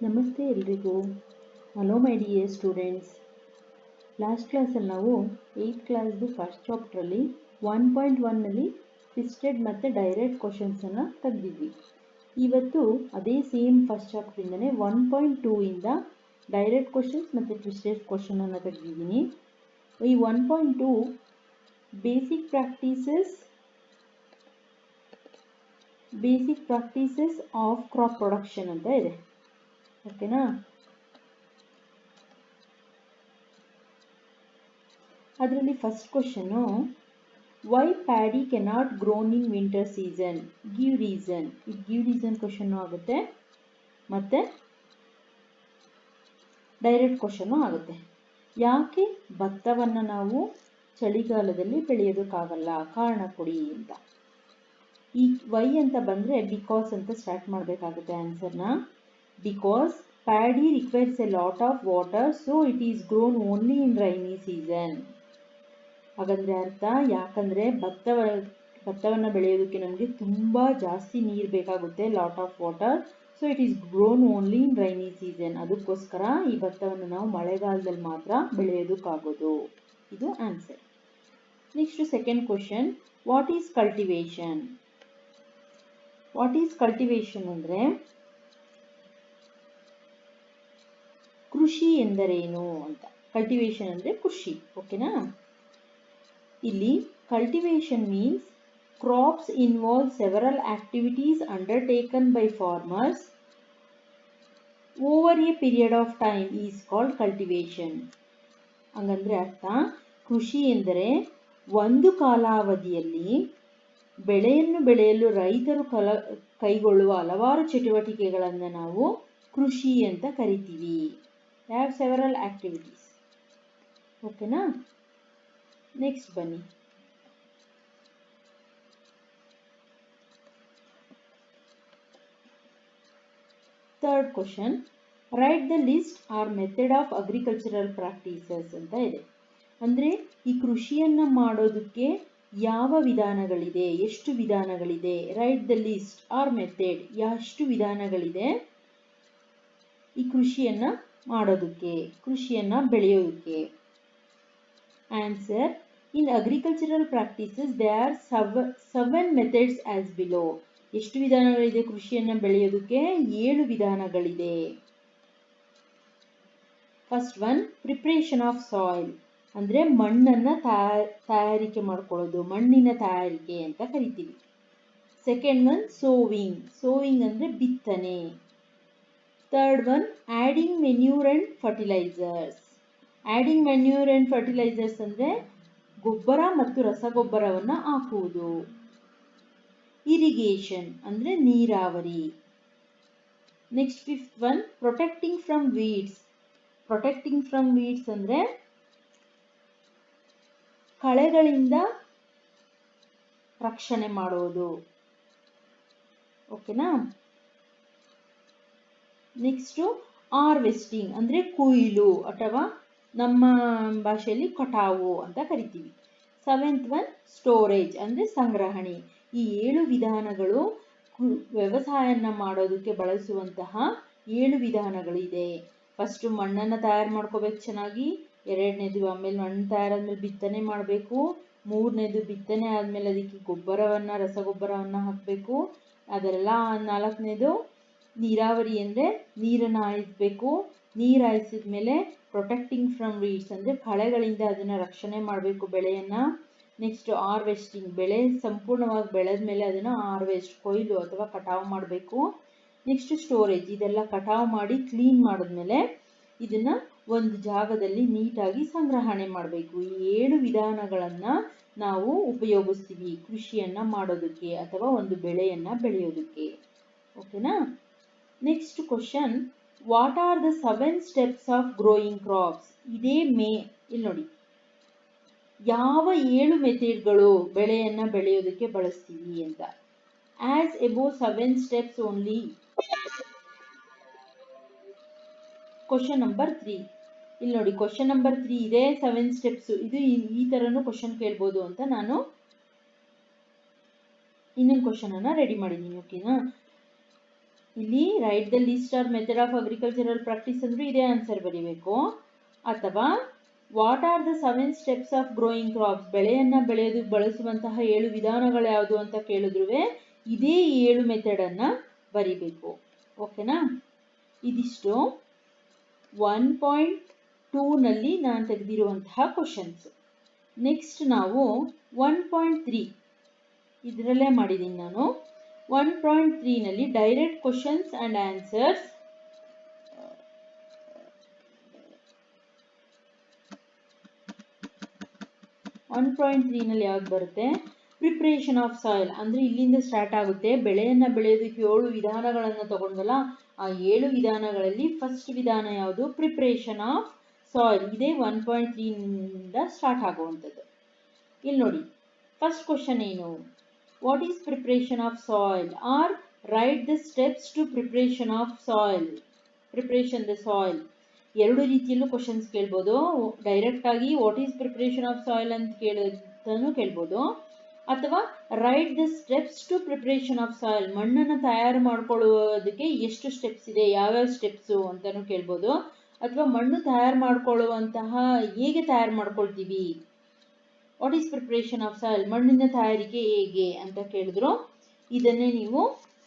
ನಮಸ್ತೆ ಎಲ್ರಿಗೂ. Hello my dear students last ಕ್ಲಾಸಲ್ಲಿ ನಾವು ಏಯ್ತ್ ಕ್ಲಾಸ್ದು ಫಸ್ಟ್ ಚಾಪ್ಟ್ರಲ್ಲಿ ಒನ್ ಪಾಯಿಂಟ್ ಒನ್ನಲ್ಲಿ ಟ್ವಿಸ್ಟೆಡ್ ಮತ್ತು ಡೈರೆಕ್ಟ್ ಕ್ವಶನ್ಸನ್ನು ತೆಗೆದಿದ್ವಿ. ಇವತ್ತು ಅದೇ ಸೇಮ್ ಫಸ್ಟ್ ಚಾಪ್ಟ್ರಿಂದನೇ ಒನ್ ಪಾಯಿಂಟ್ ಟೂ ಇಂದ ಡೈರೆಕ್ಟ್ ಕ್ವಶನ್ಸ್ ಮತ್ತು ಟ್ವಿಸ್ಟೆಡ್ ಕ್ವಶನನ್ನು ತೆಗೆದಿದ್ದೀನಿ. ಈ one point two basic practices basic practices of crop production ಅಂತ ಇದೆ. ಓಕೆನಾ ಅದರಲ್ಲಿ first question why paddy cannot grown in winter season give reason ಇದು ಗಿವ್ ರೀಸನ್ ಕ್ವಶನ್ನು ಆಗುತ್ತೆ. ಮತ್ತು ಡೈರೆಕ್ಟ್ ಕ್ವಶನ್ನು ಆಗುತ್ತೆ. ಯಾಕೆ ಭತ್ತವನ್ನು ನಾವು ಚಳಿಗಾಲದಲ್ಲಿ ಬೆಳೆಯೋದಕ್ಕಾಗಲ್ಲ? ಕಾರಣ ಕೊಡಿ ಅಂತ. ಈ ವೈ ಅಂತ ಬಂದರೆ ಬಿಕಾಸ್ ಅಂತ ಸ್ಟಾರ್ಟ್ ಮಾಡಬೇಕಾಗುತ್ತೆ ಆನ್ಸರ್ನ because paddy requires a lot of water, so it is grown only in rainy season. ಹಾಗಂದ್ರೆ ಅರ್ಥ? ಯಾಕಂದ್ರೆ ಭತ್ತವ, ಭತ್ತವನ್ನು ಬೆಳೆಯೋದಕ್ಕೆ ನಮಗೆ ತುಂಬ ಜಾಸ್ತಿ ನೀರು ಬೇಕಾಗುತ್ತೆ lot of water so it is grown only in rainy season ಅದಕ್ಕೋಸ್ಕರ ಈ ಭತ್ತವನ್ನು ನಾವು ಮಳೆಗಾಲದಲ್ಲಿ ಮಾತ್ರ ಬೆಳೆಯೋದಕ್ಕಾಗೋದು. ಇದು answer next second question what is cultivation what is cultivation ಅಂದರೆ ಕೃಷಿ ಎಂದರೇನು ಅಂತ? ಕಲ್ಟಿವೇಶನ್ ಅಂದರೆ ಕೃಷಿ ಓಕೆನಾ ಇಲ್ಲಿ cultivation means crops involve several activities undertaken by farmers over a period of time is called cultivation ಹಂಗಂದ್ರೆ ಅರ್ಥ, ಕೃಷಿ ಎಂದರೆ ಒಂದು ಕಾಲಾವಧಿಯಲ್ಲಿ ಬೆಳೆಯನ್ನು ಬೆಳೆಯಲು ರೈತರು ಕಲ, ಕೈಗೊಳ್ಳುವ ಹಲವಾರು ಚಟುವಟಿಕೆಗಳನ್ನು ನಾವು ಕೃಷಿ ಅಂತ ಕರಿತೀವಿ. ಹ್ಯಾವ್ ಸೆವರಲ್ ಆಕ್ಟಿವಿಟೀಸ್ ಓಕೆನಾ ನೆಕ್ಸ್ಟ್ ಬನ್ನಿ third question right the list or method of agricultural practices ಅಂತ ಇದೆ. ಅಂದರೆ ಈ ಕೃಷಿಯನ್ನು ಮಾಡೋದಕ್ಕೆ ಯಾವ ವಿಧಾನಗಳಿದೆ, ಎಷ್ಟು ವಿಧಾನಗಳಿದೆ write the list or method ಎಷ್ಟು ವಿಧಾನಗಳಿದೆ ಈ ಕೃಷಿಯನ್ನು ಮಾಡೋದಕ್ಕೆ, ಕೃಷಿಯನ್ನ ಬೆಳೆಯೋದಕ್ಕೆ. Answer in agricultural practices they are ಸವ seven methods as below ಎಷ್ಟು ವಿಧಾನಗಳಿದೆ ಕೃಷಿಯನ್ನ ಬೆಳೆಯೋದಕ್ಕೆ? ಏಳು ವಿಧಾನಗಳಿದೆ. First one preparation of soil ಅಂದರೆ ಮಣ್ಣನ್ನು ತಯಾರಿಕೆ ಮಾಡ್ಕೊಳ್ಳೋದು, ಮಣ್ಣಿನ ತಯಾರಿಕೆ ಅಂತ ಕರಿತೀವಿ. ಸೆಕೆಂಡ್ ಒನ್ ಸೋವಿಂಗ್ ಸೋವಿಂಗ್ ಅಂದರೆ ಬಿತ್ತನೆ. Third one adding manure and fertilizers adding manure and fertilizers ಅಂದರೆ ಗೊಬ್ಬರ ಮತ್ತು ರಸಗೊಬ್ಬರವನ್ನು ಹಾಕುವುದು. ಇರಿಗೇಷನ್ ಅಂದರೆ ನೀರಾವರಿ. Next fifth one protecting from weeds protecting from weeds ಅಂದರೆ ಕಳೆಗಳಿಂದ ರಕ್ಷಣೆ ಮಾಡೋದು. ಓಕೆನಾ ನೆಕ್ಸ್ಟು ಹಾರ್ವೆಸ್ಟಿಂಗ್ ಅಂದರೆ ಕುಯ್ಲು ಅಥವಾ ನಮ್ಮ ಭಾಷೆಯಲ್ಲಿ ಕಟಾವು ಅಂತ ಕರಿತೀವಿ. ಸೆವೆಂತ್ ಒನ್ ಸ್ಟೋರೇಜ್ ಅಂದರೆ ಸಂಗ್ರಹಣೆ. ಈ ಏಳು ವಿಧಾನಗಳು ವ್ಯವಸಾಯನ ಮಾಡೋದಕ್ಕೆ ಬಳಸುವಂತಹ ಏಳು ವಿಧಾನಗಳಿದೆ ಫಸ್ಟು ಮಣ್ಣನ್ನು ತಯಾರು ಮಾಡ್ಕೋಬೇಕು ಚೆನ್ನಾಗಿ. ಎರಡನೇದು ಆಮೇಲೆ ಮಣ್ಣು ತಯಾರಾದ್ಮೇಲೆ ಬಿತ್ತನೆ ಮಾಡಬೇಕು. ಮೂರನೇದು ಬಿತ್ತನೆ ಆದಮೇಲೆ ಅದಕ್ಕೆ ಗೊಬ್ಬರವನ್ನು, ರಸಗೊಬ್ಬರವನ್ನು ಹಾಕಬೇಕು. ಅದೆಲ್ಲ ನಾಲ್ಕನೇದು ನೀರಾವರಿ ಅಂದರೆ ನೀರನ್ನು ಹಾಯಿಸ್ಬೇಕು. ನೀರು ಹಾಯಿಸಿದ ಮೇಲೆ ಪ್ರೊಟೆಕ್ಟಿಂಗ್ ಫ್ರಮ್ ವೀಡ್ಸ್ ಅಂದರೆ ಕಳೆಗಳಿಂದ ಅದನ್ನು ರಕ್ಷಣೆ ಮಾಡಬೇಕು ಬೆಳೆಯನ್ನು. ನೆಕ್ಸ್ಟ್ ಹಾರ್ವೆಸ್ಟಿಂಗ್ ಬೆಳೆ ಸಂಪೂರ್ಣವಾಗಿ ಬೆಳೆದ ಮೇಲೆ ಅದನ್ನು ಹಾರ್ವೆಸ್ಟ್ ಕೊಯ್ಲು ಅಥವಾ ಕಟಾವು ಮಾಡಬೇಕು. ನೆಕ್ಸ್ಟ್ ಸ್ಟೋರೇಜ್ ಇದೆಲ್ಲ ಕಟಾವು ಮಾಡಿ ಕ್ಲೀನ್ ಮಾಡಿದ್ಮೇಲೆ ಇದನ್ನು ಒಂದು ಜಾಗದಲ್ಲಿ ನೀಟಾಗಿ ಸಂಗ್ರಹಣೆ ಮಾಡಬೇಕು. ಈ ಏಳು ವಿಧಾನಗಳನ್ನು ನಾವು ಉಪಯೋಗಿಸ್ತೀವಿ ಕೃಷಿಯನ್ನು ಮಾಡೋದಕ್ಕೆ ಅಥವಾ ಒಂದು ಬೆಳೆಯನ್ನು ಬೆಳೆಯೋದಕ್ಕೆ. ಓಕೆನಾ next question what are the seven steps of growing crops ಇದೇ ಮೇ. ಇಲ್ಲಿ ನೋಡಿ. ಯಾವ ಏಳು ಮೆಥಡ್ಗಳು ಬೆಳೆಯನ್ನು ಬೆಳೆಯೋದಕ್ಕೆ ಬಳಸ್ತೀವಿ ಅಂತ. As above seven steps only question number three ಇಲ್ಲಿ ನೋಡಿ ಕ್ವಶನ್ ನಂಬರ್ ತ್ರೀ ಇದೆ ಸೆವೆನ್ ಸ್ಟೆಪ್ಸ್ ಇದು ಈ ಥರನೂ ಕ್ವಶನ್ ಕೇಳ್ಬೋದು ಅಂತ ನಾನು ಇನ್ನೊಂದು ಕ್ವಶನನ್ನು ರೆಡಿ ಮಾಡಿದ್ದೀನಿ ಓಕೆನಾ ಇಲ್ಲಿ write the list or method of agricultural practice ಅಂದ್ರೆ ಇದೇ ಆನ್ಸರ್ ಬರೀಬೇಕು. ಅಥವಾ what are the seven steps of growing crops ಬೆಳೆಯನ್ನ ಬೆಳೆಯೋದು ಬಳಸುವಂತಹ ಏಳು ವಿಧಾನಗಳು ಯಾವುದು ಅಂತ ಕೇಳಿದ್ರು ಇದೇ ಏಳು ಮೆಥಡನ್ನು ಬರಿಬೇಕು. ಓಕೆನಾ ಇದಿಷ್ಟು. ಒನ್ ಪಾಯಿಂಟ್ ಟೂನಲ್ಲಿ ನಾನು ತೆಗೆದಿರುವಂತಹ ಕ್ವಶನ್ಸ್ ನೆಕ್ಸ್ಟ್ ನಾವು ಒನ್ ಪಾಯಿಂಟ್ ತ್ರೀ ಇದರಲ್ಲೇ ಮಾಡಿದ್ದೀನಿ ನಾನು. One point ತ್ರೀನಲ್ಲಿ direct questions and answers one point ತ್ರೀನಲ್ಲಿ ಯಾವ್ದು ಬರುತ್ತೆ? ಪ್ರಿಪ್ರೇಷನ್ ಆಫ್ ಸಾಯಿಲ್ ಅಂದರೆ ಇಲ್ಲಿಂದ ಸ್ಟಾರ್ಟ್ ಆಗುತ್ತೆ. ಬೆಳೆಯನ್ನು ಬೆಳೆಯೋದಕ್ಕೆ ಏಳು ವಿಧಾನಗಳನ್ನು ತಗೊಂಡಲ್ಲ, ಆ ಏಳು ವಿಧಾನಗಳಲ್ಲಿ ಫಸ್ಟ್ ವಿಧಾನ ಯಾವುದು? ಪ್ರಿಪ್ರೇಷನ್ ಆಫ್ ಸಾಯಿಲ್ ಇದೇ ಒನ್ ಪಾಯಿಂಟ್ ತ್ರೀನಿಂದ ಸ್ಟಾರ್ಟ್ ಆಗುವಂಥದ್ದು. ಇಲ್ಲಿ ನೋಡಿ ಫಸ್ಟ್ ಕ್ವಶನ್ ಏನು? What is preparation of soil? Or write the steps to preparation of soil. Preparation the soil. ಎರಡು ರೀತಿಯಲ್ಲೂ ಕ್ವಶನ್ಸ್ ಕೇಳ್ಬೋದು ಡೈರೆಕ್ಟ್ ಆಗಿ what is preparation of soil ಅಂತ ಕೇಳೋದನ್ನು ಕೇಳ್ಬೋದು ಅಥವಾ write the steps to preparation of soil ಮಣ್ಣನ್ನು ತಯಾರು ಮಾಡ್ಕೊಳ್ಳುವುದಕ್ಕೆ ಎಷ್ಟು ಸ್ಟೆಪ್ಸ್ ಇದೆ, ಯಾವ್ಯಾವ ಸ್ಟೆಪ್ಸು ಅಂತಲೂ ಕೇಳ್ಬೋದು ಅಥವಾ ಮಣ್ಣು ತಯಾರು ಮಾಡ್ಕೊಳ್ಳುವಂತಹ, ಹೇಗೆ ತಯಾರು ಮಾಡ್ಕೊಳ್ತೀವಿ what is preparation of soil ಮಣ್ಣಿನ ತಯಾರಿಕೆ ಹೇಗೆ ಅಂತ ಕೇಳಿದ್ರು. ಇದನ್ನೇ ನೀವು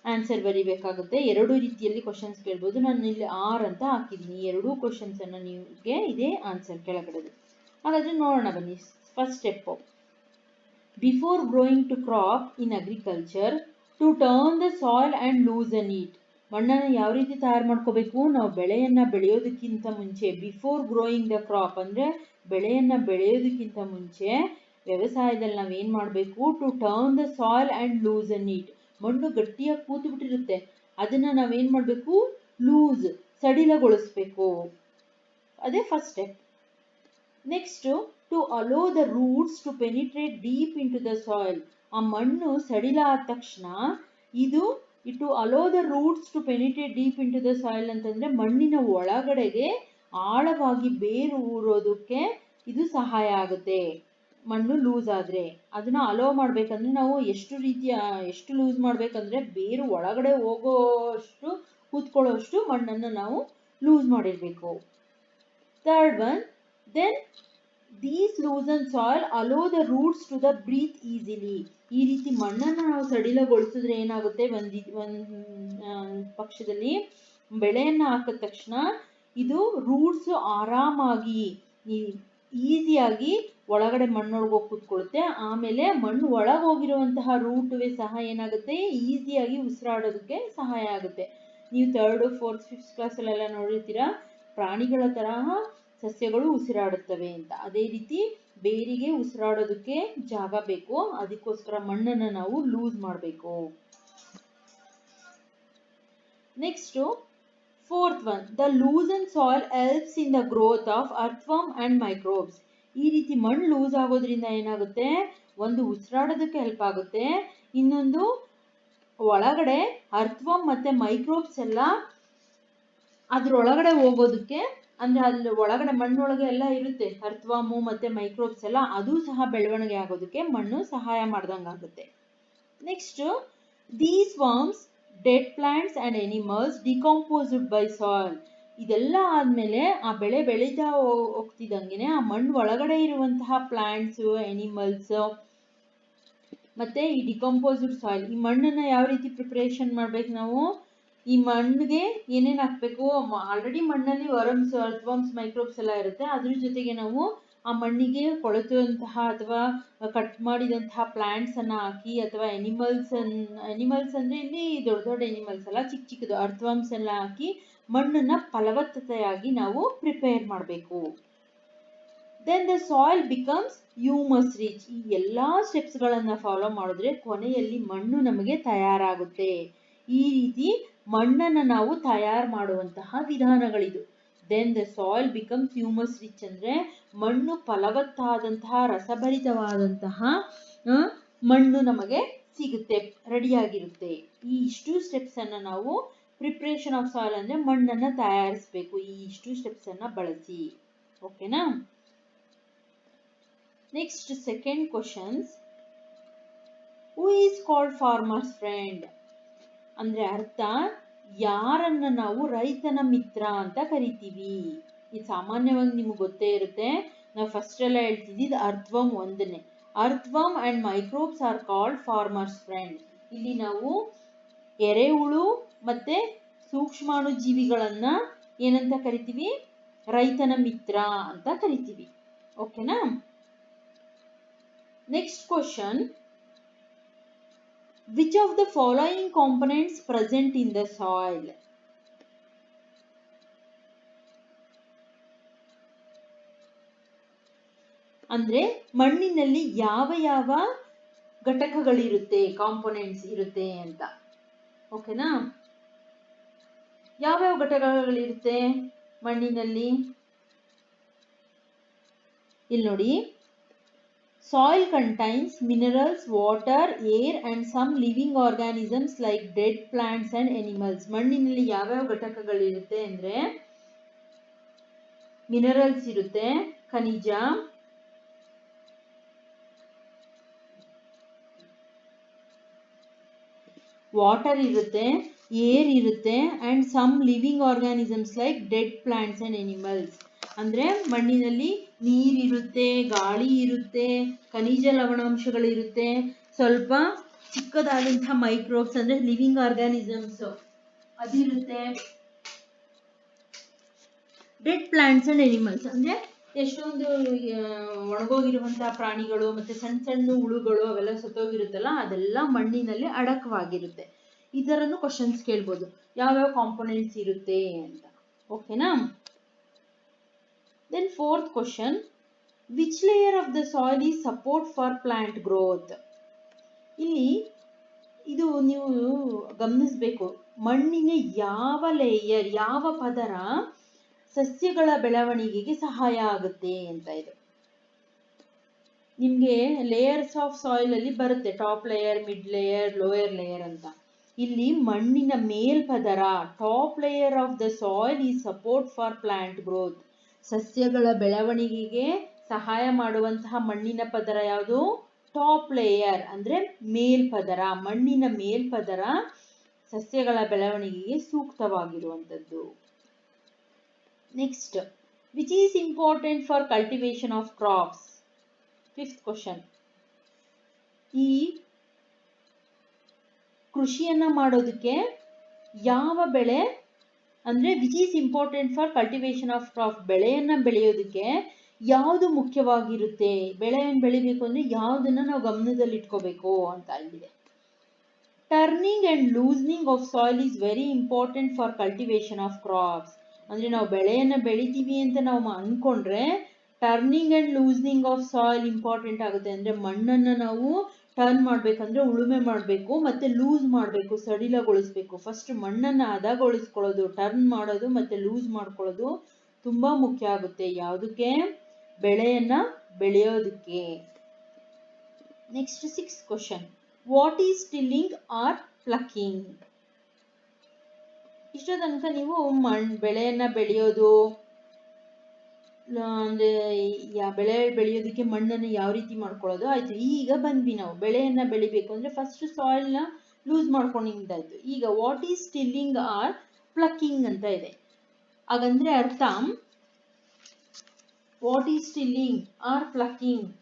ಆನ್ಸರ್ ಬರೀಬೇಕಾಗುತ್ತೆ. ಎರಡು ರೀತಿಯಲ್ಲಿ ಕ್ವಶನ್ಸ್ ಕೇಳ್ಬೋದು. ನಾನು ಇಲ್ಲಿ ಆರ್ ಅಂತ ಹಾಕಿದ್ದೀನಿ. ಎರಡೂ ಕ್ವಶನ್ಸ್ ಅನ್ನು ನಿಮಗೆ ಇದೇ ಆನ್ಸರ್ ಕೆಳಗಡೆದು. ಹಾಗಾದ್ರೆ ನೋಡೋಣ ಬನ್ನಿ. First step before growing to crop in agriculture to turn the soil and loosen it ಮಣ್ಣನ್ನು ಯಾವ ರೀತಿ ತಯಾರು ಮಾಡ್ಕೋಬೇಕು? ನಾವು ಬೆಳೆಯನ್ನು ಬೆಳೆಯೋದಕ್ಕಿಂತ ಮುಂಚೆ ಬಿಫೋರ್ ಗ್ರೋಯಿಂಗ್ ದ ಕ್ರಾಪ್ ಅಂದರೆ ಬೆಳೆಯನ್ನು ಬೆಳೆಯೋದಕ್ಕಿಂತ ಮುಂಚೆ ವ್ಯವಸಾಯದಲ್ಲಿ ಏನು ಮಾಡಬೇಕು? To turn the soil and loosen it ಮಣ್ಣು ಗಟ್ಟಿಯಾಗಿ ಕೂತು ಬಿಟ್ಟಿರುತ್ತೆ ಅದನ್ನು ನಾವೇನು ಮಾಡಬೇಕು? ಲೂಸ್ ಸಡಿಲಗೊಳಿಸ್ಬೇಕು. ಅದೇ first step next to allow the roots to penetrate deep into the soil ಆ ಮಣ್ಣು ಸಡಿಲ ಆದ ತಕ್ಷಣ ಇದು to allow the roots to penetrate deep into the soil ಅಂತಂದ್ರೆ ಮಣ್ಣಿನ ಒಳಗಡೆಗೆ ಆಳವಾಗಿ ಬೇರು ಊರೋದಕ್ಕೆ ಇದು ಸಹಾಯ ಆಗುತ್ತೆ. ಮಣ್ಣು ಲೂಸ್ ಆದರೆ. ಅದನ್ನ ಅಲೋ ಮಾಡಬೇಕಂದ್ರೆ ನಾವು ಎಷ್ಟು ರೀತಿಯ, ಎಷ್ಟು ಲೂಸ್ ಮಾಡಬೇಕಂದ್ರೆ ಬೇರು ಒಳಗಡೆ ಹೋಗೋಷ್ಟು, ಕೂತ್ಕೊಳ್ಳೋಷ್ಟು ಮಣ್ಣನ್ನು ನಾವು ಲೂಸ್ ಮಾಡಿರಬೇಕು. Third one then these loosen soil allow the roots to the breathe easily ಈ ರೀತಿ ಮಣ್ಣನ್ನು ನಾವು ಸಡಿಲಗೊಳಿಸಿದ್ರೆ ಏನಾಗುತ್ತೆ? ಒಂದು ಒಂದು ಪಕ್ಷದಲ್ಲಿ ಬೆಳೆಯನ್ನು ಹಾಕಿದ ತಕ್ಷಣ ಇದು ರೂಟ್ಸ್ ಆರಾಮಾಗಿ ಈಸಿಯಾಗಿ ಒಳಗಡೆ ಮಣ್ಣೊಳಗೆ ಹೋಗಿ ಕೂತ್ಕೊಳ್ಳುತ್ತೆ. ಆಮೇಲೆ ಮಣ್ಣು ಒಳಗೆ ಹೋಗಿರುವಂತಹ ರೂಟ್ವೇ ಸಹ ಏನಾಗುತ್ತೆ? ಈಸಿಯಾಗಿ ಉಸಿರಾಡೋದಕ್ಕೆ ಸಹಾಯ ಆಗುತ್ತೆ. ನೀವು ಥರ್ಡ್ ಫೋರ್ತ್ ಫಿಫ್ತ್ ಕ್ಲಾಸಲ್ಲೆಲ್ಲ ನೋಡಿರ್ತೀರಾ? ಪ್ರಾಣಿಗಳ ತರಹ ಸಸ್ಯಗಳು ಉಸಿರಾಡುತ್ತವೆ ಅಂತ. ಅದೇ ರೀತಿ ಬೇರಿಗೆ ಉಸಿರಾಡೋದಕ್ಕೆ ಜಾಗ ಬೇಕು. ಅದಕ್ಕೋಸ್ಕರ ಮಣ್ಣನ್ನು ನಾವು ಲೂಸ್ ಮಾಡಬೇಕು. Next fourth one the loosen soil helps in the growth of earthworm and microbes ಈ ರೀತಿ ಮಣ್ಣು ಲೂಸ್ ಆಗೋದ್ರಿಂದ ಏನಾಗುತ್ತೆ? ಒಂದು ಉಸಿರಾಡೋದಕ್ಕೆ ಹೆಲ್ಪ್ ಆಗುತ್ತೆ. ಇನ್ನೊಂದು, ಒಳಗಡೆ ಅರ್ಥ್ವಮ್ ಮತ್ತೆ ಮೈಕ್ರೋಬ್ಸ್ ಎಲ್ಲ ಅದ್ರೊಳಗಡೆ ಹೋಗೋದಕ್ಕೆ ಅಂದರೆ ಅಲ್ಲಿ ಒಳಗಡೆ ಮಣ್ಣೊಳಗೆ ಎಲ್ಲ ಇರುತ್ತೆ. ಅರ್ಥ್ವಾಮು ಮತ್ತು ಮೈಕ್ರೋಬ್ಸ್ ಎಲ್ಲ ಅದು ಸಹ ಬೆಳವಣಿಗೆ ಆಗೋದಕ್ಕೆ ಮಣ್ಣು ಸಹಾಯ ಮಾಡ್ದಂಗಾಗುತ್ತೆ. Next these worms dead plants and animals decomposed by soil ಇದೆಲ್ಲ ಆದಮೇಲೆ ಆ ಬೆಳೆ ಬೆಳೀತಾ ಹೋಗ್ತಿದ್ದಂಗೆ ಆ ಮಣ್ಣು ಒಳಗಡೆ ಇರುವಂತಹ ಪ್ಲಾಂಟ್ಸು ಎನಿಮಲ್ಸು ಮತ್ತು ಈ ಡಿಕಂಪೋಸ್ಡ್ ಸಾಯಿಲ್ ಈ ಮಣ್ಣನ್ನು ಯಾವ ರೀತಿ ಪ್ರಿಪ್ರೇಷನ್ ಮಾಡ್ಬೇಕು ನಾವು? ಈ ಮಣ್ಣಿಗೆ ಏನೇನು ಹಾಕ್ಬೇಕು? ಆಲ್ರೆಡಿ ಮಣ್ಣಲ್ಲಿ ವರಮ್ಸ್ ಅರ್ಥವಾಮ್ಸ್ ಮೈಕ್ರೋಬ್ಸ್ ಎಲ್ಲ ಇರುತ್ತೆ. ಅದ್ರ ಜೊತೆಗೆ ನಾವು ಆ ಮಣ್ಣಿಗೆ ಕೊಳೆತಂತಹ ಅಥವಾ ಕಟ್ ಮಾಡಿದಂತಹ ಪ್ಲಾಂಟ್ಸನ್ನು ಹಾಕಿ ಅಥವಾ ಎನಿಮಲ್ಸ್ ಎನಿಮಲ್ಸ್ ಅಂದ್ರೆ ಇಲ್ಲಿ ದೊಡ್ಡ ದೊಡ್ಡ ಎನಿಮಲ್ಸ್ ಅಲ್ಲ ಚಿಕ್ಕ ಚಿಕ್ಕದು ಅರ್ಥವಾಮ್ಸ್ ಎಲ್ಲ ಹಾಕಿ ಮಣ್ಣನ್ನು ಫಲವತ್ತತೆಯಾಗಿ ನಾವು ಪ್ರಿಪೇರ್ ಮಾಡಬೇಕು. Then the soil becomes humus rich ಈ ಎಲ್ಲ ಸ್ಟೆಪ್ಸ್ಗಳನ್ನು ಫಾಲೋ ಮಾಡಿದ್ರೆ ಕೊನೆಯಲ್ಲಿ ಮಣ್ಣು ನಮಗೆ ತಯಾರಾಗುತ್ತೆ. ಈ ರೀತಿ ಮಣ್ಣನ್ನು ನಾವು ತಯಾರು ಮಾಡುವಂತಹ ವಿಧಾನಗಳಿದು. Then the soil becomes humus rich ಅಂದರೆ ಮಣ್ಣು ಫಲವತ್ತಾದಂತಹ ರಸಭರಿತವಾದಂತಹ ಮಣ್ಣು ನಮಗೆ ಸಿಗುತ್ತೆ, ರೆಡಿಯಾಗಿರುತ್ತೆ. ಈ ಇಷ್ಟು ಸ್ಟೆಪ್ಸನ್ನು ನಾವು ಪ್ರಿಪ್ರೇಷನ್ ಆಫ್ ಸಾಯಿಲ್ ಅಂದರೆ ಮಣ್ಣನ್ನು ತಯಾರಿಸಬೇಕು. ಈ ಇಷ್ಟು ಸ್ಟೆಪ್ಸನ್ನು ಬಳಸಿ. ಓಕೆನಾ next second questions who is called farmers friend ಅಂದರೆ ಅರ್ಥ ಯಾರನ್ನ ನಾವು ರೈತನ ಮಿತ್ರ ಅಂತ ಕರಿತೀವಿ. ಇದು ಸಾಮಾನ್ಯವಾಗಿ ನಿಮ್ಗೆ ಗೊತ್ತೇ ಇರುತ್ತೆ. ನಾವು ಫಸ್ಟ್ ಎಲ್ಲ ಹೇಳ್ತಿದ್ದಿದ್ದು ಅರ್ಥವಮ್ ಒಂದನೇ. Earthworm and microbes are called farmers friend ಇಲ್ಲಿ ನಾವು ಎರೆಹುಳು ಮತ್ತೆ ಸೂಕ್ಷ್ಮಾಣು ಜೀವಿಗಳನ್ನ ಏನಂತ ಕರಿತೀವಿ? ರೈತನ ಮಿತ್ರ ಅಂತ ಕರಿತೀವಿ. ಓಕೆನಾ? Next question which of the following components present in the soil ಅಂದ್ರೆ ಮಣ್ಣಿನಲ್ಲಿ ಯಾವ ಯಾವ ಘಟಕಗಳಿರುತ್ತೆ ಕಾಂಪೊನೆಂಟ್ಸ್ ಇರುತ್ತೆ ಅಂತ. ಓಕೆನಾ ಯಾವ್ಯಾವ ಘಟಕಗಳಿರುತ್ತೆ ಮಣ್ಣಿನಲ್ಲಿ? ಇಲ್ಲಿ ನೋಡಿ. Soil contains minerals, water, air and some living organisms like dead plants and animals. ಮಣ್ಣಿನಲ್ಲಿ ಯಾವ್ಯಾವ ಘಟಕಗಳಿರುತ್ತೆ ಅಂದರೆ ಮಿನರಲ್ಸ್ ಇರುತ್ತೆ ಖನಿಜ ವಾಟರ್ ಇರುತ್ತೆ ಏರ್ ಇರುತ್ತೆ and some living organisms like dead plants and animals ಅಂದ್ರೆ ಮಣ್ಣಿನಲ್ಲಿ ನೀರಿರುತ್ತೆ, ಗಾಳಿ ಇರುತ್ತೆ, ಖನಿಜ ಲವಣಾಂಶಗಳಿರುತ್ತೆ, ಸ್ವಲ್ಪ ಚಿಕ್ಕದಾದಂತಹ ಮೈಕ್ರೋಬ್ಸ್ ಅಂದ್ರೆ ಲಿವಿಂಗ್ ಆರ್ಗಾನಿಸಮ್ಸ್ ಅದಿರುತ್ತೆ. ಡೆಡ್ ಪ್ಲಾಂಟ್ಸ್ ಅಂಡ್ ಎನಿಮಲ್ಸ್ ಅಂದ್ರೆ ಎಷ್ಟೊಂದು ಒಣಗೋಗಿರುವಂತಹ ಪ್ರಾಣಿಗಳು ಮತ್ತೆ ಸಣ್ಣ ಸಣ್ಣ ಹುಳುಗಳು ಅವೆಲ್ಲ ಸತ್ತೋಗಿರುತ್ತಲ್ಲ, ಅದೆಲ್ಲ ಮಣ್ಣಿನಲ್ಲಿ ಅಡಕವಾಗಿರುತ್ತೆ. ಈ ಥರನೂ ಕ್ವಶನ್ಸ್ ಕೇಳ್ಬೋದು. ಯಾವ್ಯಾವ ಕಾಂಪೊನೆಂಟ್ಸ್ ಇರುತ್ತೆ ಅಂತ. ಓಕೆನಾ then fourth question which layer of the soil is support for plant growth? ಇಲ್ಲಿ ಇದು ನೀವು ಗಮನಿಸಬೇಕು. ಮಣ್ಣಿನ ಯಾವ ಲೇಯರ್ ಯಾವ ಪದರ ಸಸ್ಯಗಳ ಬೆಳವಣಿಗೆಗೆ ಸಹಾಯ ಆಗುತ್ತೆ ಅಂತ ಇದು. ನಿಮಗೆ ಲೇಯರ್ಸ್ ಆಫ್ ಸಾಯಿಲ್ ಅಲ್ಲಿ ಬರುತ್ತೆ. Top layer mid layer lower layer ಅಂತ. ಇಲ್ಲಿ ಮಣ್ಣಿನ ಮೇಲ್ಪದರ top layer of the soil ಈ ಸಪೋರ್ಟ್ ಫಾರ್ ಪ್ಲಾಂಟ್ ಗ್ರೋತ್ ಸಸ್ಯಗಳ ಬೆಳವಣಿಗೆಗೆ ಸಹಾಯ ಮಾಡುವಂತಹ ಮಣ್ಣಿನ ಪದರ ಯಾವುದು? ಟಾಪ್ ಲೇಯರ್ ಅಂದ್ರೆ ಮೇಲ್ಪದರ ಮಣ್ಣಿನ ಮೇಲ್ಪದರ ಸಸ್ಯಗಳ ಬೆಳವಣಿಗೆಗೆ ಸೂಕ್ತವಾಗಿರುವಂಥದ್ದು. Next which is important for cultivation of crops fifth question ಈ ಕೃಷಿಯನ್ನ ಮಾಡೋದಕ್ಕೆ ಯಾವ ಬೆಳೆ ಅಂದ್ರೆ which is important for cultivation of crop ಬೆಳೆಯನ್ನ ಬೆಳೆಯೋದಕ್ಕೆ ಯಾವುದು ಮುಖ್ಯವಾಗಿರುತ್ತೆ? ಬೆಳೆಯನ್ನು ಬೆಳಿಬೇಕು ಅಂದ್ರೆ ಯಾವುದನ್ನ ನಾವು ಗಮನದಲ್ಲಿ ಇಟ್ಕೋಬೇಕು ಅಂತ ಇಲ್ಲಿದೆ turning and loosening of soil is very important for cultivation of crops ಅಂದ್ರೆ ನಾವು ಬೆಳೆಯನ್ನ ಬೆಳಿತೀವಿ ಅಂತ ನಾವು ಅನ್ಕೊಂಡ್ರೆ turning and loosening of soil important ಆಗುತ್ತೆ. ಅಂದ್ರೆ ಮಣ್ಣನ್ನ ನಾವು ಟರ್ನ್ ಮಾಡ್ಬೇಕಂದ್ರೆ ಉಳುಮೆ ಮಾಡಬೇಕು, ಮತ್ತೆ ಲೂಸ್ ಮಾಡಬೇಕು, ಸಡಿಲಗೊಳಿಸ್ಬೇಕು. ಫಸ್ಟ್ ಮಣ್ಣನ್ನ ಹದಗೊಳಿಸ್ಕೊಳ್ಳೋದು ಟರ್ನ್ ಮಾಡೋದು, ಮತ್ತೆ ಲೂಸ್ ಮಾಡ್ಕೊಳ್ಳೋದು ತುಂಬಾ ಮುಖ್ಯ ಆಗುತ್ತೆ. ಯಾವುದಕ್ಕೆ? ಬೆಳೆಯನ್ನ ಬೆಳೆಯೋದಕ್ಕೆ. Next six question what is tilling or ploughing ಇಷ್ಟೋ ತನಕ ನೀವು ಮಣ್, ಬೆಳೆಯನ್ನ ಬೆಳೆಯೋದು ಅಂದ್ರೆ ಯಾ, ಬೆಳೆ ಬೆಳೆಯೋದಕ್ಕೆ ಮಣ್ಣನ್ನು ಯಾವ ರೀತಿ ಮಾಡ್ಕೊಳ್ಳೋದು? ಆಯ್ತು, ಈಗ ಬಂದ್ವಿ ನಾವು. ಬೆಳೆಯನ್ನ ಬೆಳಿಬೇಕು ಅಂದ್ರೆ ಫಸ್ಟ್ ಸಾಯಿಲ್ನ ಲೂಸ್ ಮಾಡ್ಕೊಂಡಿದ್ದಾಯ್ತು. ಈಗ what is tilling or ploughing ಅಂತ ಇದೆ. ಹಾಗಂದ್ರೆ ಅರ್ಥ what is tilling or ploughing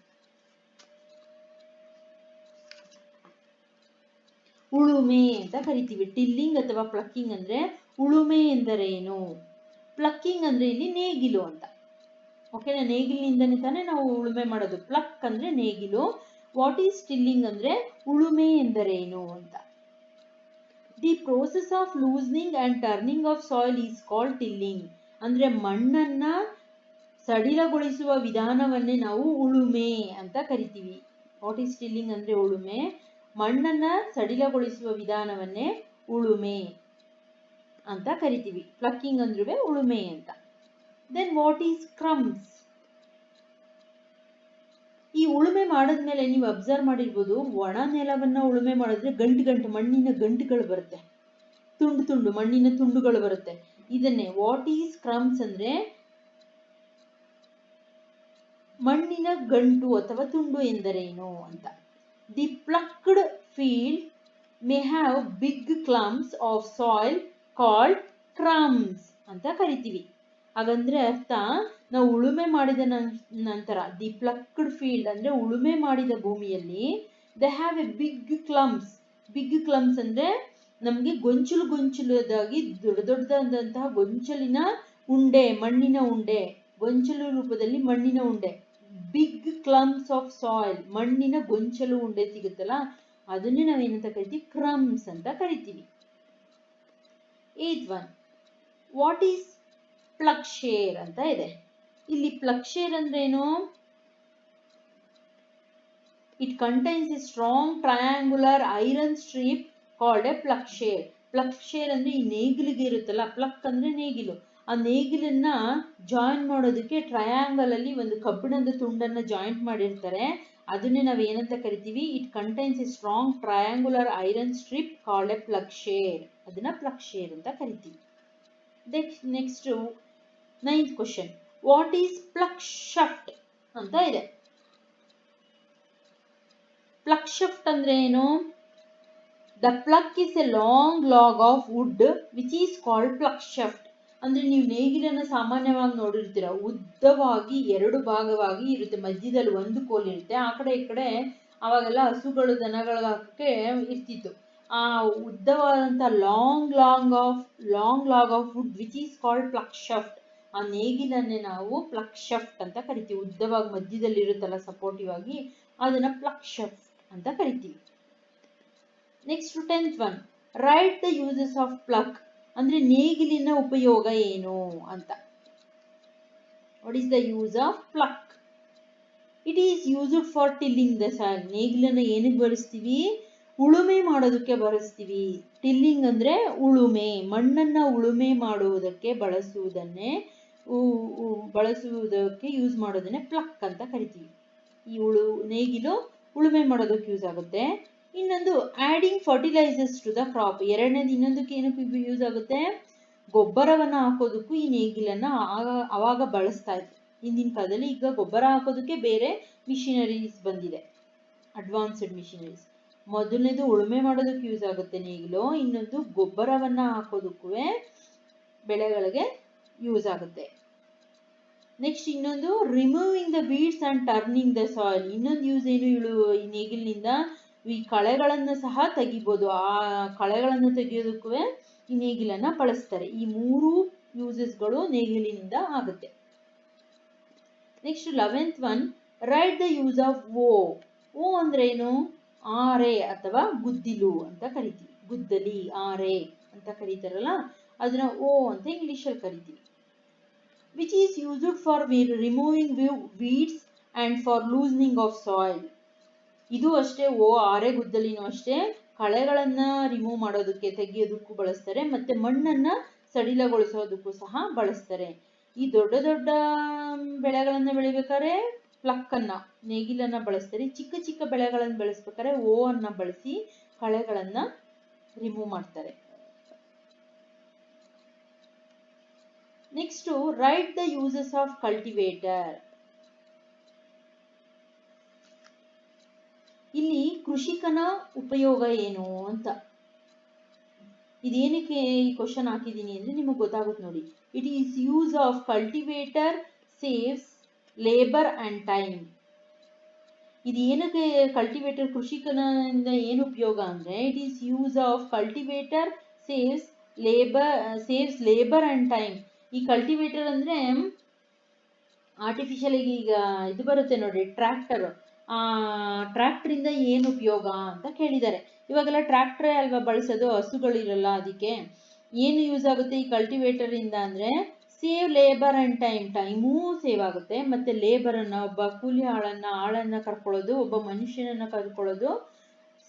ಉಳುಮೆ ಅಂತ ಕರಿತೀವಿ. ಟಿಲ್ಲಿಂಗ್ ಅಥವಾ ಪ್ಲಕ್ಕಿಂಗ್ ಅಂದ್ರೆ ಉಳುಮೆ ಎಂದರೇನು? ಪ್ಲಕ್ಕಿಂಗ್ ಅಂದ್ರೆ ಇಲ್ಲಿ ನೇಗಿಲು ಅಂತ. ಓಕೆನಾ ನೇಗಿಲಿನಿಂದನೇ ತಾನೇ ನಾವು ಉಳುಮೆ ಮಾಡೋದು. ಪ್ಲಕ್ ಅಂದ್ರೆ ನೇಗಿಲು. ವಾಟ್ ಈಸ್ ಟಿಲ್ಲಿಂಗ್ ಅಂದ್ರೆ ಉಳುಮೆ ಎಂದರೇನು ಅಂತ. The process of loosening and turning of soil is called tilling ಅಂದ್ರೆ ಮಣ್ಣನ್ನ ಸಡಿಲಗೊಳಿಸುವ ವಿಧಾನವನ್ನೇ ನಾವು ಉಳುಮೆ ಅಂತ ಕರಿತೀವಿ. ವಾಟ್ ಈಸ್ ಟಿಲ್ಲಿಂಗ್ ಅಂದ್ರೆ ಉಳುಮೆ. ಮಣ್ಣನ್ನ ಸಡಿಲಗೊಳಿಸುವ ವಿಧಾನವನ್ನೇ ಉಳುಮೆ ಅಂತ ಕರಿತೀವಿ. ಪ್ಲಕ್ಕಿಂಗ್ ಅಂದ್ರೂ ಉಳುಮೆ ಅಂತ. ದೆನ್ ವಾಟ್ ಈಸ್ ಕ್ರಮ್ಸ್ ಈ ಉಳುಮೆ ಮಾಡಿದ್ಮೇಲೆ ನೀವು ಅಬ್ಸರ್ವ್ ಮಾಡಿರ್ಬೋದು, ಒಣ ನೆಲವನ್ನ ಉಳುಮೆ ಮಾಡಿದ್ರೆ ಗಂಟು ಗಂಟು, ಮಣ್ಣಿನ ಗಂಟುಗಳು ಬರುತ್ತೆ. ತುಂಡು ತುಂಡು, ಮಣ್ಣಿನ ತುಂಡುಗಳು ಬರುತ್ತೆ. ಇದನ್ನೇ ವಾಟ್ ಈಸ್ ಕ್ರಮ್ಸ್ ಅಂದ್ರೆ ಮಣ್ಣಿನ ಗಂಟು ಅಥವಾ ತುಂಡು ಎಂದರೇನು ಅಂತ. The ploughed field may have big clumps of soil called crumbs ಅಂತ ಕರಿತೀವಿ. ಹಾಗಂದ್ರೆ ಅರ್ಥ, ನಾವು ಉಳುಮೆ ಮಾಡಿದ ನಂತರ ದಿ ಪ್ಲಕ್ಡ್ ಫೀಲ್ಡ್ ಅಂದ್ರೆ ಉಳುಮೆ ಮಾಡಿದ ಭೂಮಿಯಲ್ಲಿ they have a big clumps big clumps ಅಂದ್ರೆ ನಮಗೆ ಗೊಂಚಲು ಗೊಂಚಲದಾಗಿ ದೊಡ್ಡ ದೊಡ್ಡದಾದಂತಹ ಗೊಂಚಲಿನ ಉಂಡೆ, ಮಣ್ಣಿನ ಉಂಡೆ, ಗೊಂಚಲು ರೂಪದಲ್ಲಿ ಮಣ್ಣಿನ ಉಂಡೆ. ಬಿಗ್ ಕ್ಲಮ್ಸ್ ಆಫ್ ಸಾಯಿಲ್ ಮಣ್ಣಿನ ಗೊಂಚಲು ಉಂಡೆ ಸಿಗುತ್ತಲ್ಲ, ಅದನ್ನೇ ನಾವೇನಂತ ಕರಿತೀವಿ? ಕ್ರಮ್ಸ್ ಅಂತ ಕರಿತೀವಿ. Eighth one what is ploughshare ಅಂತ ಇದೆ. ಇಲ್ಲಿ ಪ್ಲಕ್ಷೇರ್ ಏನು it contains a strong triangular iron strip called a ploughshare share ಅಂದ್ರೆ ಈ ನೇಗಿಲಿಗೆ ಇರುತ್ತಲ್ಲ, ಪ್ಲಕ್ ಅಂದ್ರೆ ನೇಗಿಲು. ಆ ನೇಗಿಲನ್ನ ಜಾಯಿನ್ ಮಾಡೋದಕ್ಕೆ ಟ್ರಯಾಂಗಲ್ ಅಲ್ಲಿ ಒಂದು ಕಬ್ಬಿಣದ ತುಂಡನ್ನ ಜಾಯಿಂಟ್ ಮಾಡಿರ್ತಾರೆ. ಅದನ್ನೇ ನಾವು ಏನಂತ ಕರಿತೀವಿ? It contains a strong triangular iron strip called a ploughshare ಅದನ್ನ ಪ್ಲಕ್ಷೇರ್ ಅಂತ ಕರಿತೀವಿ. Next ninth question what is plough shaft ಅಂತ ಇದೆ. ಪ್ಲಗ್ ಶಫ್ಟ್ ಅಂದ್ರೆ ಏನು? The plough is a long log of wood which is called plough shaft ಅಂದ್ರೆ ನೀವು ನೇಗಿಲನ್ನು ಸಾಮಾನ್ಯವಾಗಿ ನೋಡಿರ್ತೀರ, ಉದ್ದವಾಗಿ ಎರಡು ಭಾಗವಾಗಿ ಇರುತ್ತೆ, ಮಧ್ಯದಲ್ಲಿ ಒಂದು ಕೋಲ್ ಇರುತ್ತೆ. ಆ ಕಡೆ ಈ ಕಡೆ ಅವಾಗೆಲ್ಲ ಹಸುಗಳು ದನಗಳಿಗೆ ಇರ್ತಿತ್ತು. ಆ ಉದ್ದವಾದಂತ long long of long log of wood which is called plough shaft ಆ ನೇಗಿಲನ್ನೇ ನಾವು ಪ್ಲಕ್ ಶಫ್ಟ್ ಅಂತ ಕರಿತೀವಿ. ಉದ್ದವಾಗಿ ಮಧ್ಯದಲ್ಲಿ ಇರುತ್ತಲ್ಲ ಸಪೋರ್ಟಿವ್ ಆಗಿ ಅದನ್ನ ಪ್ಲಕ್ ಶಫ್ಟ್ ಅಂತ ಕರಿತೀವಿ. Next tenth one write the uses of plough ಅಂದ್ರೆ ನೇಗಿಲಿನ ಉಪಯೋಗ ಏನು ಅಂತ. What is the use of plough it is used for tilling the soil ನೇಗಿಲನ್ನ ಏನಕ್ಕೆ ಬಳಸ್ತೀವಿ? ಉಳುಮೆ ಮಾಡೋದಕ್ಕೆ ಬಳಸ್ತೀವಿ. ಟಿಲ್ಲಿಂಗ್ ಅಂದ್ರೆ ಉಳುಮೆ, ಮಣ್ಣನ್ನ ಉಳುಮೆ ಮಾಡುವುದಕ್ಕೆ ಬಳಸುವುದನ್ನೇ ಬಳಸುವುದಕ್ಕೆ ಯೂಸ್ ಮಾಡೋದನ್ನೇ ಪ್ಲಕ್ ಅಂತ ಕರಿತೀವಿ. ಈ ಉಳು, ನೇಗಿಲು ಉಳುಮೆ ಮಾಡೋದಕ್ಕೆ ಯೂಸ್ ಆಗುತ್ತೆ. ಇನ್ನೊಂದು adding fertilizers to the crop ಎರಡನೇದು ಇನ್ನೊಂದಕ್ಕೆ ಏನಕ್ಕೆ ಯೂಸ್ ಆಗುತ್ತೆ? ಗೊಬ್ಬರವನ್ನ ಹಾಕೋದಕ್ಕೂ ಈ ನೇಗಿಲನ್ನ ಅವಾಗ ಬಳಸ್ತಾ ಇದ್ರು ಹಿಂದಿನ ಕಾಲದಲ್ಲಿ ಈಗ ಗೊಬ್ಬರ ಹಾಕೋದಕ್ಕೆ ಬೇರೆ ಮಿಷಿನರೀಸ್ ಬಂದಿದೆ. ಅಡ್ವಾನ್ಸ್ಡ್ ಮಿಷಿನರೀಸ್ ಮೊದಲನೇದು ಉಳುಮೆ ಮಾಡೋದಕ್ಕೆ ಯೂಸ್ ಆಗುತ್ತೆ ನೇಗಿಲು, ಇನ್ನೊಂದು ಗೊಬ್ಬರವನ್ನ ಹಾಕೋದಕ್ಕೂ ಬೆಳೆಗಳಿಗೆ ಯೂಸ್ ಆಗುತ್ತೆ. ನೆಕ್ಸ್ಟ್ ಇನ್ನೊಂದು removing the weeds and turning the soil ಇನ್ನೊಂದು ಯೂಸ್ ಏನು ಇಳು, ಈ ನೇಗಿಲಿನಿಂದ ಈ ಕಳೆಗಳನ್ನು ಸಹ ತೆಗಿಬೋದು. ಆ ಕಳೆಗಳನ್ನು ತೆಗೆಯೋದಕ್ಕೂ ಈ ನೇಗಿಲನ್ನ ಬಳಸ್ತಾರೆ. ಈ ಮೂರು ಯೂಸಸ್ಗಳು ನೇಗಿಲಿನಿಂದ ಆಗುತ್ತೆ. Next eleventh one write the use of hoe hoe ಅಂದ್ರೆ ಏನು? ಆರೆ ಅಥವಾ ಗುದ್ದಿಲು ಅಂತ ಕರಿತೀವಿ. ಗುದ್ದಲಿ, ಆರೆ ಅಂತ ಕರೀತಾರಲ್ಲ, ಅದನ್ನ ಓ ಅಂತ ಇಂಗ್ಲಿಷಲ್ಲಿ ಕರಿತೀವಿ. Which is used for removing weeds and for loosening of soil ಇದು ಅಷ್ಟೇ, ಓ, ಆರೆ, ಗುದ್ದಲಿನೂ ಅಷ್ಟೇ. ಕಳೆಗಳನ್ನ ರಿಮೂವ್ ಮಾಡೋದಕ್ಕೆ ತೆಗೆಯೋದಕ್ಕೂ ಬಳಸ್ತಾರೆ, ಮತ್ತೆ ಮಣ್ಣನ್ನ ಸಡಿಲಗೊಳಿಸೋದಕ್ಕೂ ಸಹ ಬಳಸ್ತಾರೆ. ಈ ದೊಡ್ಡ ದೊಡ್ಡ ಬೆಳೆಗಳನ್ನ ಬೆಳಿಬೇಕಾದ್ರೆ ಪ್ಲಕ್ ಅನ್ನ ನೇಗಿಲನ್ನ ಬಳಸ್ತಾರೆ. ಚಿಕ್ಕ ಚಿಕ್ಕ ಬೆಳೆಗಳನ್ನ ಬೆಳೆಸ್ಬೇಕಾದ್ರೆ ಓ ಅನ್ನ ಬಳಸಿ ಕಳೆಗಳನ್ನ ರಿಮೂವ್ ಮಾಡ್ತಾರೆ. Next write the uses of cultivator ಇಲ್ಲಿ ಕೃಷಿಕನ ಉಪಯೋಗ ಏನು ಅಂತ. ಇದೇನಕ್ಕೆ ಈ ಕ್ವಶನ್ ಹಾಕಿದ್ದೀನಿ ಅಂದ್ರೆ ನಿಮಗೆ ಗೊತ್ತಾಗುತ್ತೆ ನೋಡಿ. It is use of cultivator saves labour and time ಇದು ಏನಕ್ಕೆ ಕಲ್ಟಿವೇಟರ್ ಕೃಷಿಕನಿಂದ ಏನು ಉಪಯೋಗ ಅಂದ್ರೆ it is use of cultivator saves labour saves labour and time ಈ ಕಲ್ಟಿವೇಟರ್ ಅಂದ್ರೆ ಆರ್ಟಿಫಿಷಿಯಲ್ ಈಗ ಇದು ಬರುತ್ತೆ ನೋಡಿ ಟ್ರ್ಯಾಕ್ಟರ್ ಆ ಟ್ರ್ಯಾಕ್ಟ್ರಿಂದ ಏನು ಉಪಯೋಗ ಅಂತ ಕೇಳಿದ್ದಾರೆ. ಇವಾಗೆಲ್ಲ ಟ್ರ್ಯಾಕ್ಟ್ರೇ ಅಲ್ವಾ ಬಳಸೋದು? ಹಸುಗಳಿರಲ್ಲ ಅದಕ್ಕೆ. ಏನು ಯೂಸ್ ಆಗುತ್ತೆ ಈ ಕಲ್ಟಿವೇಟರ್ ಇಂದ ಅಂದ್ರೆ save labour and time time save ಆಗುತ್ತೆ. ಮತ್ತೆ ಲೇಬರನ್ನು ಒಬ್ಬ ಕೂಲಿ ಆಳನ್ನ ಆಳನ್ನ ಕರ್ಕೊಳ್ಳೋದು, ಒಬ್ಬ ಮನುಷ್ಯನನ್ನ ಕರ್ಕೊಳ್ಳೋದು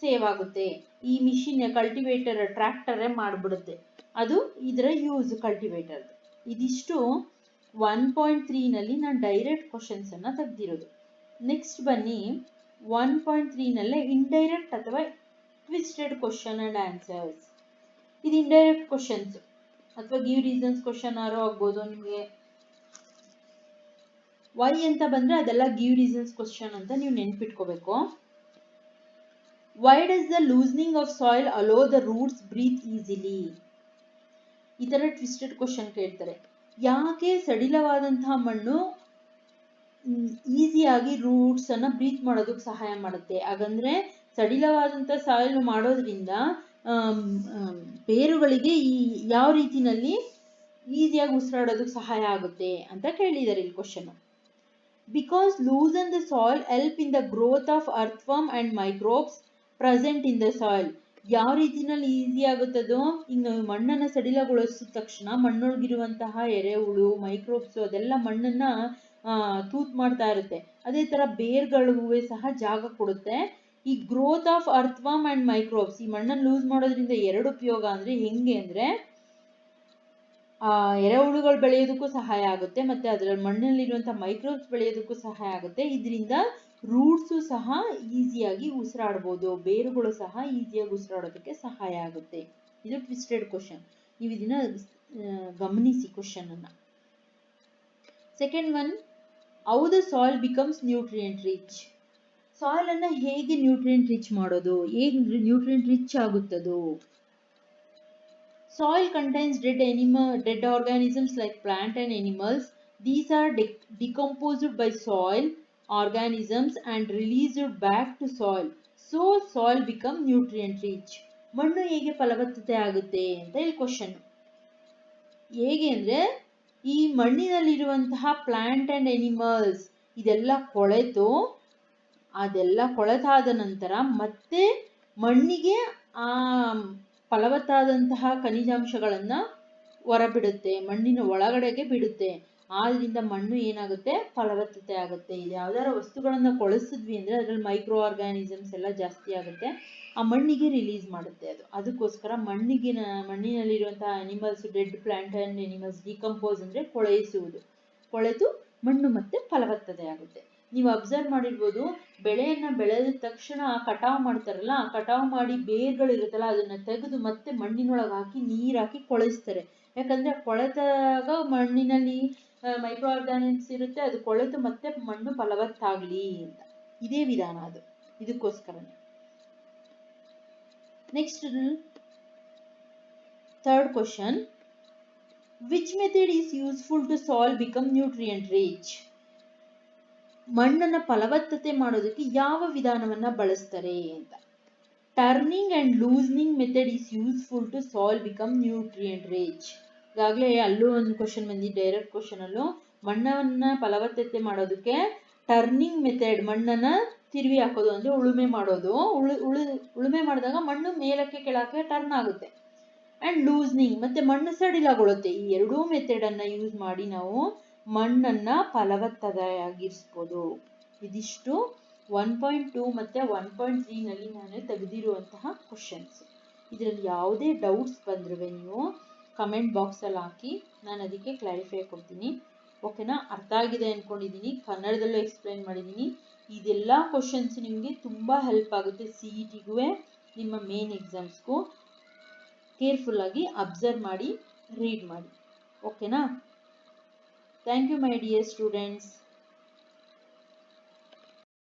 ಸೇವ್ ಆಗುತ್ತೆ. ಈ ಮಿಷಿನ್ ಕಲ್ಟಿವೇಟರ್ ಟ್ರ್ಯಾಕ್ಟರೇ ಮಾಡಿಬಿಡುತ್ತೆ. ಅದು ಇದರ ಯೂಸ್ ಕಲ್ಟಿವೇಟರ್ ಇದಿಷ್ಟು ಒನ್ ಪಾಯಿಂಟ್ ತ್ರೀನಲ್ಲಿ ನಾನು ಡೈರೆಕ್ಟ್ ಕ್ವಶನ್ಸ್ ಅನ್ನ ತೆಗ್ದಿರೋದು. ನೆಕ್ಸ್ಟ್ ಬನ್ನಿ. ಒನ್ ಪಾಯಿಂಟ್ ತ್ರೀನಲ್ಲೇ ಇಂಡೈರೆಕ್ಟ್ ಅಥವಾ ಟ್ವಿಸ್ಟೆಡ್ ಕ್ವಶನ್ ಅಂಡ್ ಆನ್ಸರ್ಸ್ ಇದು ಇಂಡೈರೆಕ್ಟ್ ಕ್ವಶನ್ಸ್ ಅಥವಾ ಗಿವ್ ರೀಸನ್ಸ್ ಕ್ವಶನ್ ಆರೋ ಆಗ್ಬೋದು, ನಿಮಗೆ ವೈ ಅಂತ ಬಂದ್ರೆ ಅದೆಲ್ಲ ಗಿವ್ ರೀಸನ್ಸ್ ಕ್ವಶನ್ ಅಂತ ನೀವು ನೆನ್ಪಿಟ್ಕೋಬೇಕು. Why does the loosening of soil allow the roots breathe easily ಈ ಥರ ಟ್ವಿಸ್ಟೆಡ್ ಕ್ವಶನ್ ಕೇಳ್ತಾರೆ. ಯಾಕೆ ಸಡಿಲವಾದಂತಹ ಮಣ್ಣು ಈಸಿಯಾಗಿ ರೂಟ್ಸ್ ಅನ್ನ ಬ್ರೀತ್ ಮಾಡೋದಕ್ಕೆ ಸಹಾಯ ಮಾಡುತ್ತೆ? ಹಾಗಂದ್ರೆ ಸಡಿಲವಾದಂತ ಸಾಯಿಲ್ ಮಾಡೋದ್ರಿಂದ ಬೇರುಗಳಿಗೆ ಈ ಯಾವ ರೀತಿನಲ್ಲಿ ಈಸಿಯಾಗಿ ಉಸಿರಾಡೋದಕ್ಕೆ ಸಹಾಯ ಆಗುತ್ತೆ ಅಂತ ಕೇಳಿದ್ದಾರೆ ಇಲ್ಲಿ question because loosen the soil help in the growth of earthworm and microbes present in the soil ಯಾವ ರೀತಿನಲ್ಲಿ ಈಸಿ ಆಗುತ್ತದೋ ಈಗ ನಾವು ಮಣ್ಣನ್ನ ಸಡಿಲಗೊಳಿಸಿದ ತಕ್ಷಣ ಮಣ್ಣೊಳಗಿರುವಂತಹ ಎರೆಹುಳು ಮೈಕ್ರೋಬ್ಸ್ ಅದೆಲ್ಲ ಮಣ್ಣನ್ನ ತೂತ್ ಮಾಡ್ತಾ ಇರುತ್ತೆ. ಅದೇ ತರ ಬೇರ್ಗಳಿಗೂ ಸಹ ಜಾಗ ಕೊಡುತ್ತೆ. ಈ growth of earthworm and microbes ಈ ಮಣ್ಣನ್ನು ಲೂಸ್ ಮಾಡೋದ್ರಿಂದ ಎರಡು ಉಪಯೋಗ ಅಂದ್ರೆ ಹೆಂಗೆ ಅಂದ್ರೆ, ಆ, ಎರೆಹುಳುಗಳು ಬೆಳೆಯೋದಕ್ಕೂ ಸಹಾಯ ಆಗುತ್ತೆ ಮತ್ತೆ ಅದರ ಮಣ್ಣಲ್ಲಿರುವಂತಹ ಮೈಕ್ರೋಬ್ಸ್ ಬೆಳೆಯೋದಕ್ಕೂ ಸಹಾಯ ಆಗುತ್ತೆ. ಇದರಿಂದ ರೂಟ್ಸು ಸಹ ಈಸಿಯಾಗಿ ಉಸಿರಾಡ್ಬೋದು, ಬೇರುಗಳು ಸಹ ಈಸಿಯಾಗಿ ಉಸಿರಾಡೋದಕ್ಕೆ ಸಹಾಯ ಆಗುತ್ತೆ. ಇದು ಟ್ವಿಸ್ಟೆಡ್ ಕ್ವಶನ್ ನೀವು ಇದನ್ನ ಗಮನಿಸಿ ಕ್ವಶನ್ ಅನ್ನ. Second one how the soil becomes nutrient rich soil ಅನ್ನ ಹೇಗೆ ನ್ಯೂಟ್ರಿಯೆಂಟ್ ರಿಚ್ ಮಾಡೋದು? ಹೇಗೆ nutrient rich ಆಗುತ್ತದು? Soil contains dead animal dead organisms like plant and animals these are decomposed by soil organisms and released back to soil so soil become nutrient rich ಮಣ್ಣು ಹೇಗೆ ಫಲವತ್ತತೆ ಆಗುತ್ತೆ ಅಂತ ಇಲ್ಲಿ ಕ್ವಶನ್ ಹೇಗೆ ಅಂದ್ರೆ, ಈ ಮಣ್ಣಿನಲ್ಲಿರುವಂತಹ ಪ್ಲಾಂಟ್ ಅಂಡ್ ಎನಿಮಲ್ಸ್ ಇದೆಲ್ಲ ಕೊಳೆತು ಅದೆಲ್ಲ ಕೊಳೆತಾದ ನಂತರ ಮತ್ತೆ ಮಣ್ಣಿಗೆ ಆ ಫಲವತ್ತಾದಂತಹ ಖನಿಜಾಂಶಗಳನ್ನ ಹೊರಬಿಡುತ್ತೆ, ಮಣ್ಣಿನ ಒಳಗಡೆಗೆ ಬಿಡುತ್ತೆ. ಆದ್ರಿಂದ ಮಣ್ಣು ಏನಾಗುತ್ತೆ? ಫಲವತ್ತತೆ ಆಗುತ್ತೆ. ಇದು ಯಾವ್ದಾರ ವಸ್ತುಗಳನ್ನ ಕೊಳೆಸಿದ್ವಿ ಅಂದ್ರೆ ಅದ್ರಲ್ಲಿ ಮೈಕ್ರೋ ಆರ್ಗಾನಿಸಮ್ಸ್ ಎಲ್ಲ ಜಾಸ್ತಿ ಆಗುತ್ತೆ. ಆ ಮಣ್ಣಿಗೆ ರಿಲೀಸ್ ಮಾಡುತ್ತೆ ಅದು. ಅದಕ್ಕೋಸ್ಕರ ಮಣ್ಣಿಗೆ ಮಣ್ಣಿನಲ್ಲಿರುವಂತಹ animals dead plant and animals decompose ಅಂದ್ರೆ ಕೊಳೆಯಿಸುವುದು. ಕೊಳೆತು ಮಣ್ಣು ಮತ್ತೆ ಫಲವತ್ತತೆ ಆಗುತ್ತೆ. ನೀವು ಅಬ್ಸರ್ವ್ ಮಾಡಿರ್ಬೋದು, ಬೆಳೆಯನ್ನ ಬೆಳೆದ ತಕ್ಷಣ ಕಟಾವ್ ಮಾಡ್ತಾರಲ್ಲ ಕಟಾವ್ ಮಾಡಿ ಬೇರ್ಗಳಿರುತ್ತಲ್ಲ, ಅದನ್ನ ತೆಗೆದು ಮತ್ತೆ ಮಣ್ಣಿನೊಳಗೆ ಹಾಕಿ ನೀರ್ ಹಾಕಿ ಕೊಳೆಸ್ತಾರೆ. ಯಾಕಂದ್ರೆ ಕೊಳೆತಾಗ ಮಣ್ಣಿನಲ್ಲಿ ಮೈಕ್ರೋ ಆರ್ಗಾನಿಕ್ಸ್ ಇರುತ್ತೆ, ಅದು ಕೊಳೆತು ಮತ್ತೆ ಮಣ್ಣು ಫಲವತ್ತಾಗ್ಲಿ ಅಂತ. ಇದೇ ವಿಧಾನ ಅದು. ಇದಕ್ಕೋಸ್ಕರನೇ next third question which method is useful to solve become nutrient rich ಮಣ್ಣನ್ನ ಫಲವತ್ತತೆ ಮಾಡೋದಕ್ಕೆ ಯಾವ ವಿಧಾನವನ್ನ ಬಳಸ್ತಾರೆ ಅಂತ. Turning and loosening method is useful to solve become nutrient rich ಈಗಾಗಲೇ ಅಲ್ಲೂ ಒಂದು ಕ್ವಶನ್ ಬಂದಿ ಡೈರೆಕ್ಟ್ ಕ್ವಶನ್ ಅಲ್ಲೂ. ಮಣ್ಣನ್ನ ಫಲವತ್ತತೆ ಮಾಡೋದಕ್ಕೆ ಟರ್ನಿಂಗ್ ಮೆಥಡ್ ಮಣ್ಣನ್ನ ತಿರುವಿ ಹಾಕೋದು ಅಂದ್ರೆ ಉಳುಮೆ ಮಾಡೋದು. ಉಳು ಉಳುಮೆ ಮಾಡಿದಾಗ ಮಣ್ಣು ಮೇಲಕ್ಕೆ ಕೆಳಕ್ಕೆ ಟರ್ನ್ ಆಗುತ್ತೆ. ಅಂಡ್ ಲೂಸ್ನಿಂಗ್ ಮತ್ತೆ ಮಣ್ಣು ಸಡಿಲಗೊಳ್ಳುತ್ತೆ. ಈ ಎರಡೂ ಮೆಥಡ್ ಅನ್ನ ಯೂಸ್ ಮಾಡಿ ನಾವು ಮಣ್ಣನ್ನ ಫಲವತ್ತತೆಯಾಗಿರಿಸ್ಬೋದು. ಇದಿಷ್ಟು ಒನ್ ಪಾಯಿಂಟ್ ಟೂ ಮತ್ತು ಒನ್ ಪಾಯಿಂಟ್ ತ್ರೀನಲ್ಲಿ ನಾನು ತೆಗೆದಿರುವಂತಹ ಕ್ವಶನ್ಸ್ ಇದರಲ್ಲಿ ಯಾವುದೇ ಡೌಟ್ಸ್ ಬಂದರೂ ನೀವು ಕಮೆಂಟ್ ಬಾಕ್ಸಲ್ಲಿ ಹಾಕಿ, ನಾನು ಅದಕ್ಕೆ ಕ್ಲಾರಿಫೈ ಕೊಡ್ತೀನಿ. ಓಕೆನಾ ಅರ್ಥ ಆಗಿದೆ ಅಂದ್ಕೊಂಡಿದ್ದೀನಿ ಕನ್ನಡದಲ್ಲೂ ಎಕ್ಸ್ಪ್ಲೈನ್ ಮಾಡಿದ್ದೀನಿ ಇದೆಲ್ಲ ಕ್ವಶನ್ಸ್ ನಿಮಗೆ ತುಂಬ ಹೆಲ್ಪ್ ಆಗುತ್ತೆ ಸಿ ಇ ಟಿಗೂ ನಿಮ್ಮ ಮೇನ್ ಎಕ್ಸಾಮ್ಸ್ಗೂ ಕೇರ್ಫುಲ್ಲಾಗಿ ಅಬ್ಸರ್ವ್ ಮಾಡಿ ರೀಡ್ ಮಾಡಿ. ಓಕೆನಾ thank you my dear students